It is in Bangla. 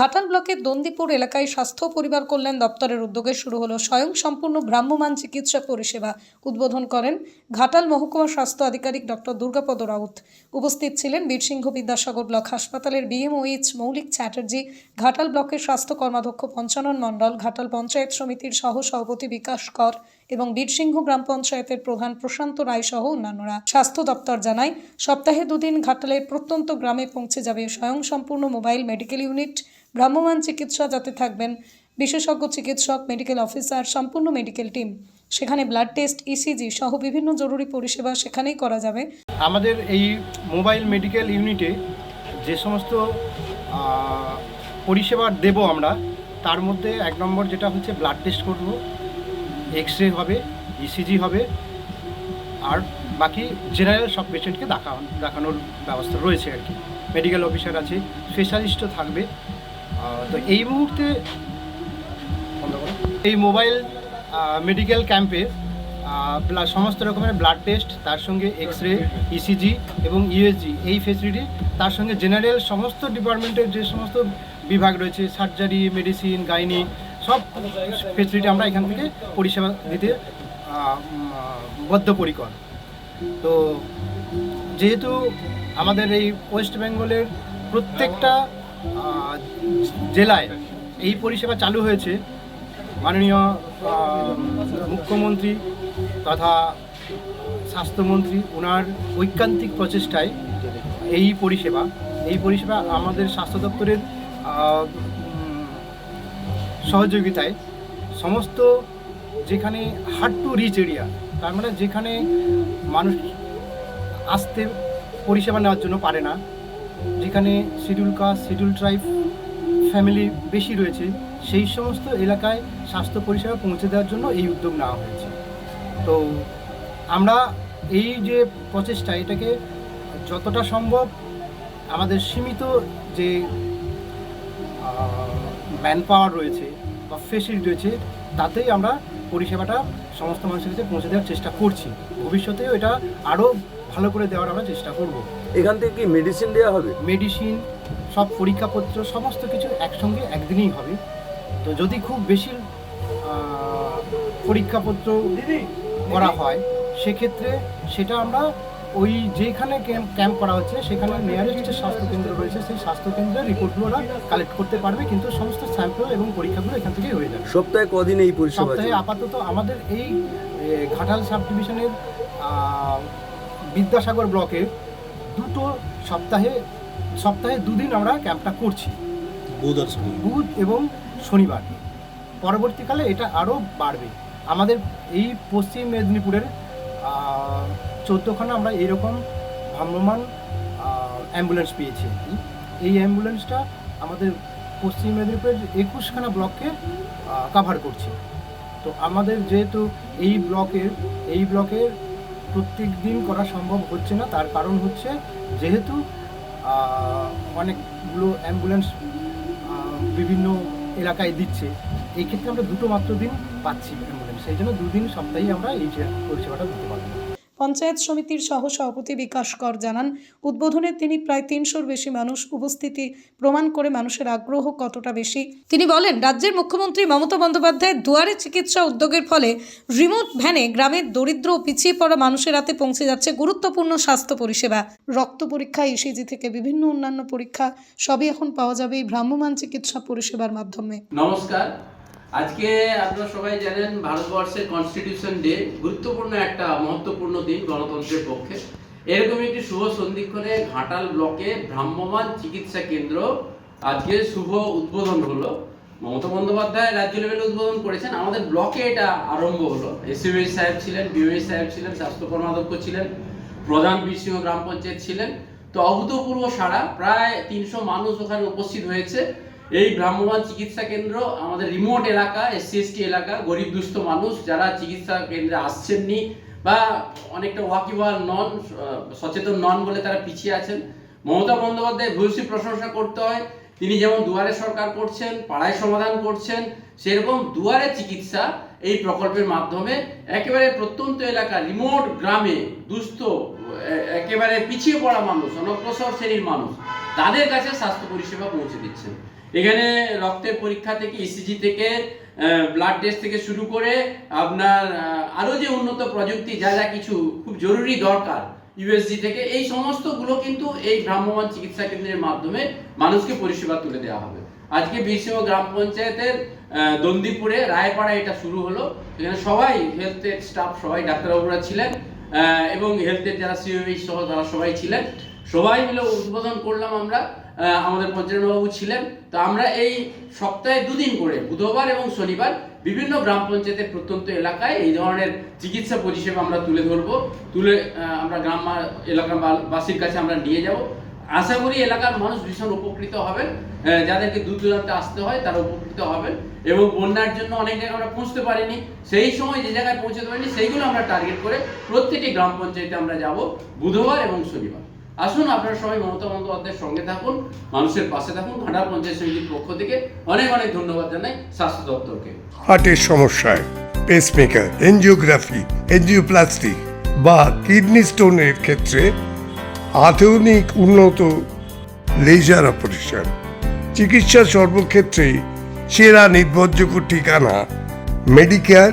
ঘাটাল ব্লকের দন্দিপুর এলাকায় স্বাস্থ্য পরিবার কল্যাণ দপ্তরের উদ্যোগে শুরু হলো স্বয়ং সম্পূর্ণ ভ্রাম্যমাণ চিকিৎসা পরিষেবা। উদ্বোধন করেন ঘাটাল মহকুমা স্বাস্থ্য আধিকারিক ডক্টর দুর্গাপদ রাউত। উপস্থিত ছিলেন বীরসিংহ বিদ্যাসাগর ব্লক হাসপাতালের বিএমওইচ মৌলিক চ্যাটার্জি, ঘাটাল ব্লকের স্বাস্থ্য কর্মাধ্যক্ষ পঞ্চানন মণ্ডল, ঘাটাল পঞ্চায়েত সমিতির সহ সভাপতি বিকাশ কর এবং বীরসিংহ গ্রাম পঞ্চায়েতের প্রধান প্রশান্ত রায় সহ অন্যান্যরা। স্বাস্থ্য দপ্তর জানায়, সপ্তাহে দুদিন ঘাটালের প্রত্যন্ত গ্রামে পৌঁছে যাবে স্বয়ং সম্পূর্ণ মোবাইল মেডিকেল ইউনিট ভ্রাম্যমাণ চিকিৎসা যাতে থাকবেন, বিশেষজ্ঞ চিকিৎসক মেডিকেল অফিসার সম্পূর্ণ মেডিকেল টিম সেখানে ব্লাড টেস্ট ইসিজি সহ বিভিন্ন জরুরি পরিষেবা সেখানেই করা যাবে। আমাদের এই মোবাইল মেডিকেল ইউনিটে যে সমস্ত পরিষেবা দেব আমরা, তার মধ্যে এক নম্বর যেটা হচ্ছে ব্লাড টেস্ট করব। এক্স রে হবে ইসিজি হবে, আর বাকি জেনারেল সব পেশেন্টকে দেখা, দেখানোর ব্যবস্থা রয়েছে আর কি। মেডিকেল অফিসার আছে স্পেশালিস্টও থাকবে। তো এই মুহূর্তে এই মোবাইল মেডিকেল ক্যাম্পে সমস্ত রকমের ব্লাড টেস্ট তার সঙ্গে এক্স রে ইসিজি এবং ইউএসজি এই ফেসিলিটি তার সঙ্গে জেনারেল সমস্ত ডিপার্টমেন্টের যে সমস্ত বিভাগ রয়েছে সার্জারি মেডিসিন গাইনি সব ফেসিলিটি আমরা এখান থেকে পরিষেবা দিতে বদ্ধপরিকর। তো যেহেতু আমাদের এই ওয়েস্ট বেঙ্গলের প্রত্যেকটা জেলায় এই পরিষেবা চালু হয়েছে। মাননীয় মুখ্যমন্ত্রী তথা স্বাস্থ্যমন্ত্রী ওনার ঐকান্তিক প্রচেষ্টায় এই পরিষেবা এই পরিষেবা আমাদের স্বাস্থ্য দপ্তরের সহযোগিতায় সমস্ত যেখানে হার্ড টু রিচ এরিয়া তার মানে যেখানে মানুষ আসতে পরিষেবা নেওয়ার জন্য পারে না যেখানে schedule caste schedule tribe family বেশি রয়েছে, সেই সমস্ত এলাকায় স্বাস্থ্য পরিষেবা পৌঁছে দেওয়ার জন্য এই উদ্যোগ নেওয়া হয়েছে। তো আমরা এই যে প্রচেষ্টা, এটাকে যতটা সম্ভব আমাদের সীমিত যে ম্যান পাওয়ার রয়েছে বা ফেসিলিটি রয়েছে, তাতেই আমরা পরিষেবাটা সমস্ত মানুষের কাছে পৌঁছে দেওয়ার চেষ্টা করছি। ভবিষ্যতেও এটা আরও ভালো করে দেওয়ার আমরা চেষ্টা করব। এখান থেকে কি মেডিসিন দেওয়া হবে? মেডিসিন সব পরীক্ষাপত্র সমস্ত কিছু একসঙ্গে একদিনেই হবে। তো যদি খুব বেশি পরীক্ষাপত্র করা হয় সেক্ষেত্রে সেটা আমরা ওই যেখানে ক্যাম্প ক্যাম্প করা হচ্ছে সেখানে নিয়ারেস্ট যে স্বাস্থ্যকেন্দ্র রয়েছে সেই স্বাস্থ্যকেন্দ্রের রিপোর্টগুলো ওরা কালেক্ট করতে পারবে কিন্তু সমস্ত স্যাম্পল এবং পরীক্ষাগুলো এখান থেকেই হয়ে যাবে। সপ্তাহে কদিন এই পরিষেবা সপ্তাহে আপাতত আমাদের এই ঘাটাল সাব ডিভিশনের বিদ্যাসাগর ব্লকের দুটো সপ্তাহে সপ্তাহে দুদিন আমরা ক্যাম্পটা করছি। বুধ আর বুধ এবং শনিবার। পরবর্তীকালে এটা আরও বাড়বে। আমাদের এই পশ্চিম মেদিনীপুরের চোদ্দোখানা আমরা এরকম ভ্রাম্যমান অ্যাম্বুলেন্স পেয়েছি। এই অ্যাম্বুলেন্সটা আমাদের পশ্চিম মেদিনীপুরের একুশখানা ব্লককে কাভার করছে। তো আমাদের যেহেতু এই ব্লকের এই ব্লকের প্রত্যেক দিন করা সম্ভব হচ্ছে না। তার কারণ হচ্ছে যেহেতু অনেকগুলো অ্যাম্বুলেন্স বিভিন্ন এলাকায় দিচ্ছে, এই ক্ষেত্রে আমরা দুটো মাত্র দিন পাচ্ছি অ্যাম্বুলেন্স সেই জন্য দুদিন সপ্তাহে আমরা এই পরিষেবাটা দিতে পারব। পঞ্চায়েত সমিতির সহ সভাপতি বিকাশ কর জানান, উদ্বোধনে তিনি প্রায় তিনশোর বেশি মানুষ উপস্থিতি প্রমাণ করে মানুষের আগ্রহ কতটা বেশি। তিনি বলেন, রাজ্যের মুখ্যমন্ত্রী মমতা বন্দ্যোপাধ্যায় দুয়ারে চিকিৎসা উদ্যোগের ফলে রিমোট ভ্যানে গ্রামের দরিদ্র ও পিছিয়ে পড়া মানুষের হাতে পৌঁছে যাচ্ছে গুরুত্বপূর্ণ স্বাস্থ্য পরিষেবা। রক্ত পরীক্ষা ইসিজি থেকে বিভিন্ন অন্যান্য পরীক্ষা সবই এখন পাওয়া যাবে এই ভ্রাম্যমাণ চিকিৎসা পরিষেবার মাধ্যমে। নমস্কার আজকে আপনারা সবাই জানেন, ভারতবর্ষের কনস্টিটিউশন ডে গুরুত্বপূর্ণ একটা মহত্বপূর্ণ দিন গণতন্ত্রের পক্ষে। এরকম একটি শুভ সন্ধিক্ষণে ঘাটাল ব্লকে ভ্রাম্যমান চিকিৎসা কেন্দ্র আজকে শুভ উদ্বোধন হলো। মমতা বন্দ্যোপাধ্যায় রাজ্য লেভেলে উদ্বোধন করেছেন। আমাদের ব্লকে এটা আরম্ভ হলো। এসিওএস সাহেব ছিলেন বিওএস সাহেব ছিলেন স্বাস্থ্য কর্মাধ্যক্ষ ছিলেন, প্রধান বিসিও গ্রাম পঞ্চায়েত ছিলেন। তো অভূতপূর্ব সারা প্রায় তিনশো মানুষ ওখানে উপস্থিত হয়েছে। এই ভ্রাম্যমাণ চিকিৎসা কেন্দ্র আমাদের রিমোট এলাকা এসসি এলাকা, গরিব দুস্থ মানুষ যারা চিকিৎসা কেন্দ্রে আসছেননি বা অনেকটা ওয়াকিবহাল নন সচেতন নন বলে তারা পিছিয়ে আছেন। মমতা বন্দ্যোপাধ্যায় ভূয়সী প্রশংসা করতে হয়। তিনি যেমন দুয়ারে সরকার করছেন, পাড়ায় সমাধান করছেন, সেরকম দুয়ারে চিকিৎসা এই প্রকল্পের মাধ্যমে একেবারে প্রত্যন্ত এলাকা রিমোট গ্রামে দুস্থ একেবারে পিছিয়ে পড়া মানুষ, অনগ্রসর শ্রেণির মানুষ, তাদের কাছে স্বাস্থ্য পরিষেবা পৌঁছে দিচ্ছেন। এখানে রক্তের পরীক্ষা থেকে ইসিজি থেকে ব্লাড টেস্ট থেকে শুরু করে আপনার আহ, আরও যে উন্নত প্রযুক্তি যা যা কিছু খুব জরুরি দরকার ইউএসজি থেকে এই সমস্তগুলো কিন্তু এই ভ্রাম্যমাণ চিকিৎসা কেন্দ্রের মাধ্যমে মানুষকে পরিষেবা তুলে দেওয়া হবে। আজকে বিশিও গ্রাম পঞ্চায়েতের দন্দিপুরে রায়পাড়া এটা শুরু হলো। এখানে সবাই হেলথের স্টাফ সবাই ডাক্তারবাবুরা ছিলেন এবং হেলথের যারা সিওএইচ সহ তারা সবাই ছিলেন। সবাই মিলে উদ্বোধন করলাম আমরা। আমাদের পঞ্চায়েতবাবু ছিলেন। তো আমরা এই সপ্তাহে দুদিন করে, বুধবার এবং শনিবার, বিভিন্ন গ্রাম পঞ্চায়েতের প্রত্যন্ত এলাকায় এই ধরনের চিকিৎসা পরিষেবা আমরা তুলে ধরবো। তুলে আমরা গ্রাম এলাকাবাসীর কাছে আমরা নিয়ে যাব। আশা করি এলাকার মানুষ ভীষণ উপকৃত হবেন। যাদেরকে দূর দূরান্তে আসতে হয়, তারা উপকৃত হবেন। এবং বন্যার জন্য অনেক জায়গায় আমরা পৌঁছতে পারিনি। সেই সময় যে জায়গায় পৌঁছতে পারিনি, সেইগুলো আমরা টার্গেট করে প্রত্যেকটি গ্রাম পঞ্চায়েতে আমরা যাব, বুধবার এবং শনিবার। আসুন, আপনারা সবাই মমতা বন্দ্যোপাধ্যায়ের সঙ্গে থাকুন, মানুষের পাশে থাকুন ঘাটাল পঞ্চায়েত সমিতির পক্ষ থেকে অনেক অনেক ধন্যবাদ জানাই স্বাস্থ্য দপ্তরকে। হার্টের সমস্যায় পেসমেকার এনজিওগ্রাফি এনজিওপ্লাস্টি বা কিডনি স্টোনের ক্ষেত্রে আধুনিক উন্নত লেজার অপারেশন চিকিৎসা সর্বক্ষেত্রে সেরা নির্ভরযোগ্য ঠিকানা Medicare